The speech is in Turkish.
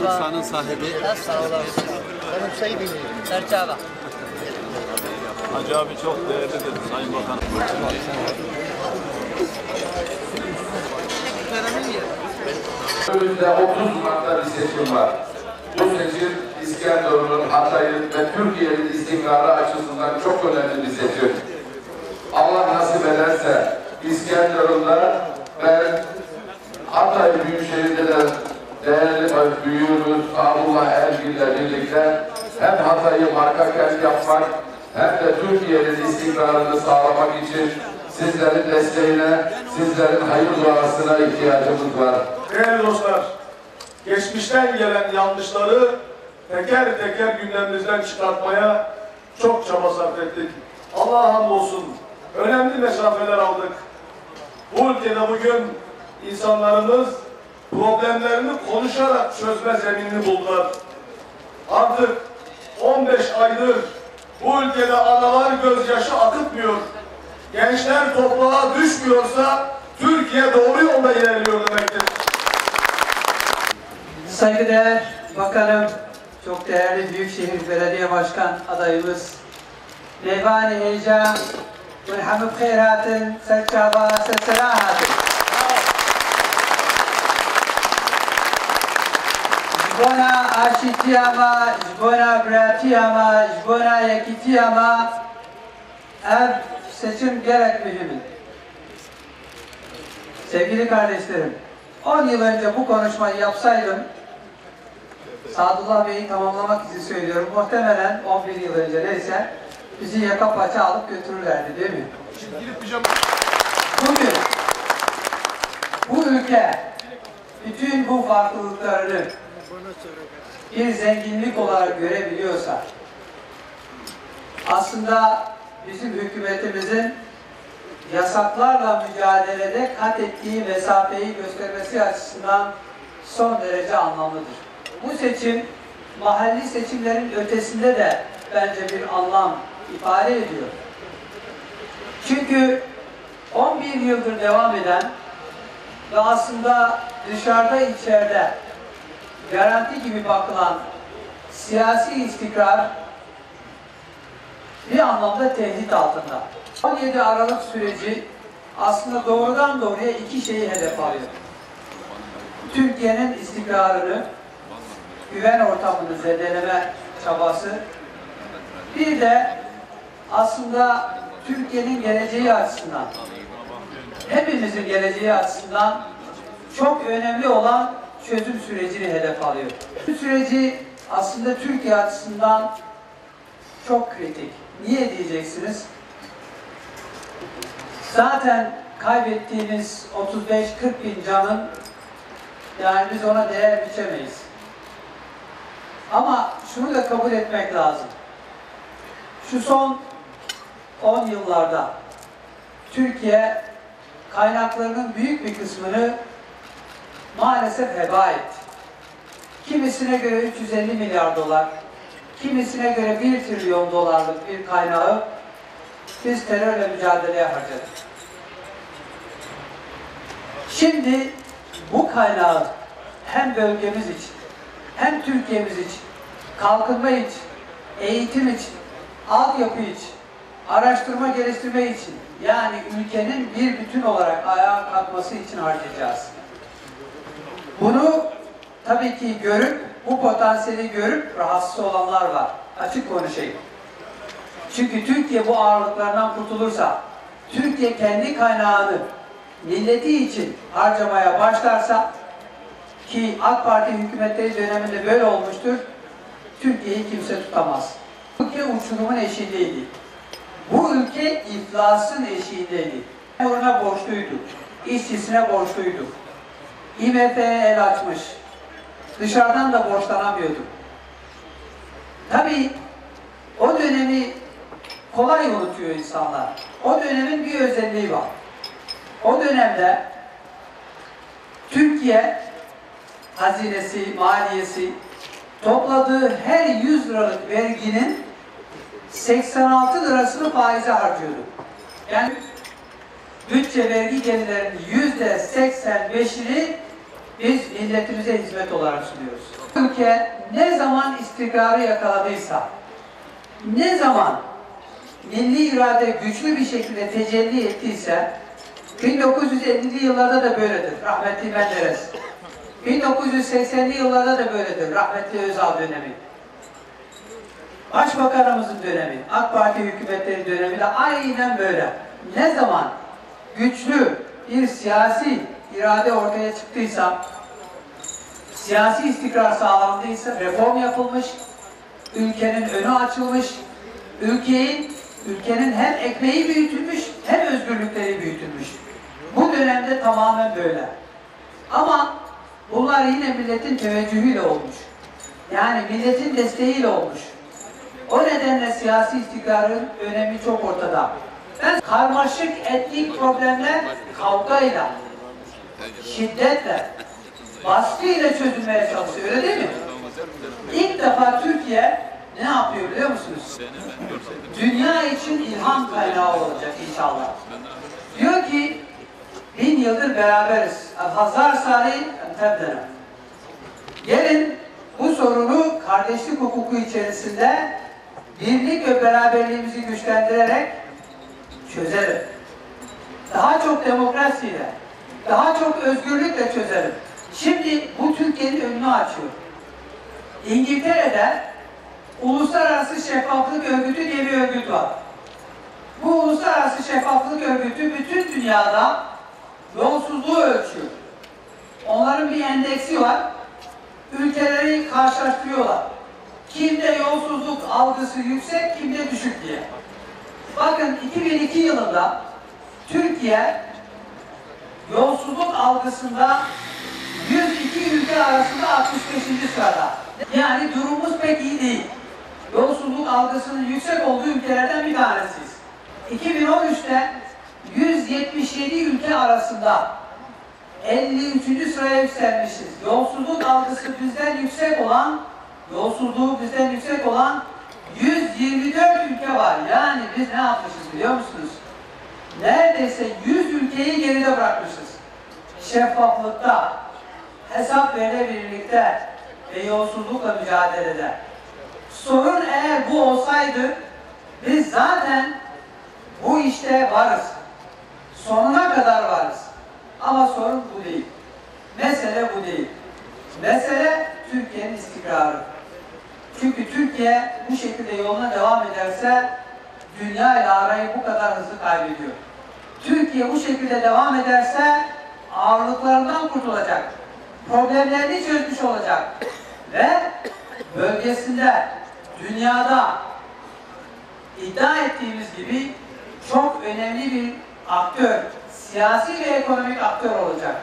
Bursa'nın sahibi. Benim Sayın Serçava. Hacı abi çok değerlidir Sayın Bakanım. Önümüzde 30 Mart'ta bir seçim var. Bu seçim İskenderun'un, Hatay'ın ve Türkiye'nin istikrarı açısından çok önemli bir seçim. Allah nasip ederse İskenderun'da ben Hatay Büyükşehir'de de değerli büyüğümüz Abdullah Ergin ile birlikte hem Hatay'ı marka kent yapmak hem de Türkiye'nin istikrarını sağlamak için sizlerin desteğine, sizlerin hayır duasına ihtiyacımız var. Değerli dostlar, geçmişten gelen yanlışları teker teker gündemimizden çıkartmaya çok çaba sarf ettik. Allah'a hamdolsun önemli mesafeler aldık. Bu ülkede bugün insanlarımız problemlerini konuşarak çözme zeminini buldular. Artık 15 aydır bu ülkede analar gözyaşı akıtmıyor. Gençler toprağa düşmüyorsa Türkiye doğru yolda ilerliyor demektir. Saygıdeğer Bakanım, çok değerli Büyükşehir Belediye Başkan adayımız, Meyvani Heyecan, Mülhamı Kheyrat'ın Serçaba Seserahat'ın. Jbona aşitiyama, jbona bratiyama, jbona yakitiyama, ev seçim gerek mühim. Sevgili kardeşlerim, 10 yıl önce bu konuşmayı yapsaydım, Sadullah Bey'i tamamlamak için söylüyorum, muhtemelen 11 yıl önce neyse, bizi yaka paça alıp götürürlerdi değil mi? Bugün, bu ülke, bütün bu farklılıklarını bir zenginlik olarak görebiliyorsa, aslında bizim hükümetimizin yasaklarla mücadelede kat ettiği mesafeyi göstermesi açısından son derece anlamlıdır. Bu seçim mahalli seçimlerin ötesinde de bence bir anlam ifade ediyor. Çünkü 11 yıldır devam eden ve aslında dışarıda içeride garanti gibi bakılan siyasi istikrar bir anlamda tehdit altında. 17 Aralık süreci aslında doğrudan doğruya iki şeyi hedef alıyor. Türkiye'nin istikrarını, güven ortamını zedeleme çabası, bir de aslında Türkiye'nin geleceği açısından, hepimizin geleceği açısından çok önemli olan çözüm sürecini hedef alıyor. Bu süreci aslında Türkiye açısından çok kritik. Niye diyeceksiniz? Zaten kaybettiğimiz 35-40 bin canın yani biz ona değer biçemeyiz. Ama şunu da kabul etmek lazım. Şu son 10 yıllarda Türkiye kaynaklarının büyük bir kısmını maalesef heba etti. Kimisine göre 350 milyar dolar, kimisine göre 1 trilyon dolarlık bir kaynağı biz terörle mücadeleye harcadık. Şimdi bu kaynağı hem bölgemiz için, hem Türkiye'miz için, kalkınma için, eğitim için, altyapı için, araştırma geliştirme için, yani ülkenin bir bütün olarak ayağa kalkması için harcayacağız. Bunu tabii ki görüp, bu potansiyeli görüp rahatsız olanlar var. Açık konuşayım. Çünkü Türkiye bu ağırlıklardan kurtulursa, Türkiye kendi kaynağını milleti için harcamaya başlarsa, ki AK Parti hükümetleri döneminde böyle olmuştur, Türkiye'yi kimse tutamaz. Ülke uçurumun eşiğindeydi. Bu ülke iflasın eşiğindeydi. Ona borçluydu. İşçisine borçluydu. IMF'ye el açmış. Dışarıdan da borçlanamıyordu. Tabii o dönemi kolay unutuyor insanlar. O dönemin bir özelliği var. O dönemde Türkiye hazinesi, maliyesi topladığı her 100 liralık verginin 86 lirasını faize harcıyordu. Yani bütçe vergi gelirlerinin yüzde 85'ini biz milletimize hizmet olarak sunuyoruz. Ülke ne zaman istikrarı yakaladıysa, ne zaman milli irade güçlü bir şekilde tecelli ettiyse 1950'li yıllarda da böyledir. Rahmetli Menderes. 1980'li yıllarda da böyledir. Rahmetli Özal dönemi. Başbakanımızın dönemi, AK Parti hükümetleri dönemi de aynen böyle. Ne zaman güçlü bir siyasi irade ortaya çıktıysa, siyasi istikrar sağlandıysa, reform yapılmış, ülkenin önü açılmış, ülkeyi, ülkenin hem ekmeği büyütülmüş hem özgürlükleri büyütülmüş. Bu dönemde tamamen böyle. Ama bunlar yine milletin teveccühüyle olmuş. Yani milletin desteğiyle olmuş. O nedenle siyasi istikrarın önemi çok ortada. Ben karmaşık etnik problemler kavgayla, şiddetle, baskıyla çözülmeye çalışıyor. Öyle değil mi? İlk defa Türkiye ne yapıyor biliyor musunuz? Dünya için ilham kaynağı olacak inşallah. Diyor ki bin yıldır beraberiz. Hazar Salih Tebdena. Gelin bu sorunu kardeşlik hukuku içerisinde birlik ve beraberliğimizi güçlendirerek çözelim. Daha çok demokrasiyle, daha çok özgürlükle çözelim. Şimdi bu Türkiye'nin önünü açıyor. İngiltere'de Uluslararası Şeffaflık Örgütü diye bir örgüt var. Bu Uluslararası Şeffaflık Örgütü bütün dünyada yolsuzluğu ölçüyor. Onların bir endeksi var. Ülkeleri karşılaştırıyorlar. Kimde yolsuzluk algısı yüksek, kimde düşük diye. Bakın 2002 yılında Türkiye yolsuzluk algısında 102 ülke arasında 65. sırada. Yani durumumuz pek iyi değil. Yolsuzluk algısının yüksek olduğu ülkelerden bir tanesiyiz. 2013'te 177 ülke arasında 53. sıraya yükselmişiz. Yolsuzluk algısı bizden yüksek olan, yolsuzluğu bizden yüksek olan 124 ülke var. Yani biz ne yapmışız biliyor musunuz? Neredeyse 100 ülkeyi geride bırakmışız. Şeffaflıkta, hesap verilebilirlikte ve yolsuzlukla mücadelede. Sorun eğer bu olsaydı biz zaten bu işte varız. Sonuna kadar varız. Ama sorun bu değil. Mesele bu değil. Mesele Türkiye'nin istikrarı. Çünkü Türkiye bu şekilde yoluna devam ederse dünya ile arayı bu kadar hızlı kaybediyor. Türkiye bu şekilde devam ederse ağırlıklarından kurtulacak. Problemlerini çözmüş olacak. Ve bölgesinde, dünyada iddia ettiğimiz gibi çok önemli bir aktör, siyasi ve ekonomik aktör olacak.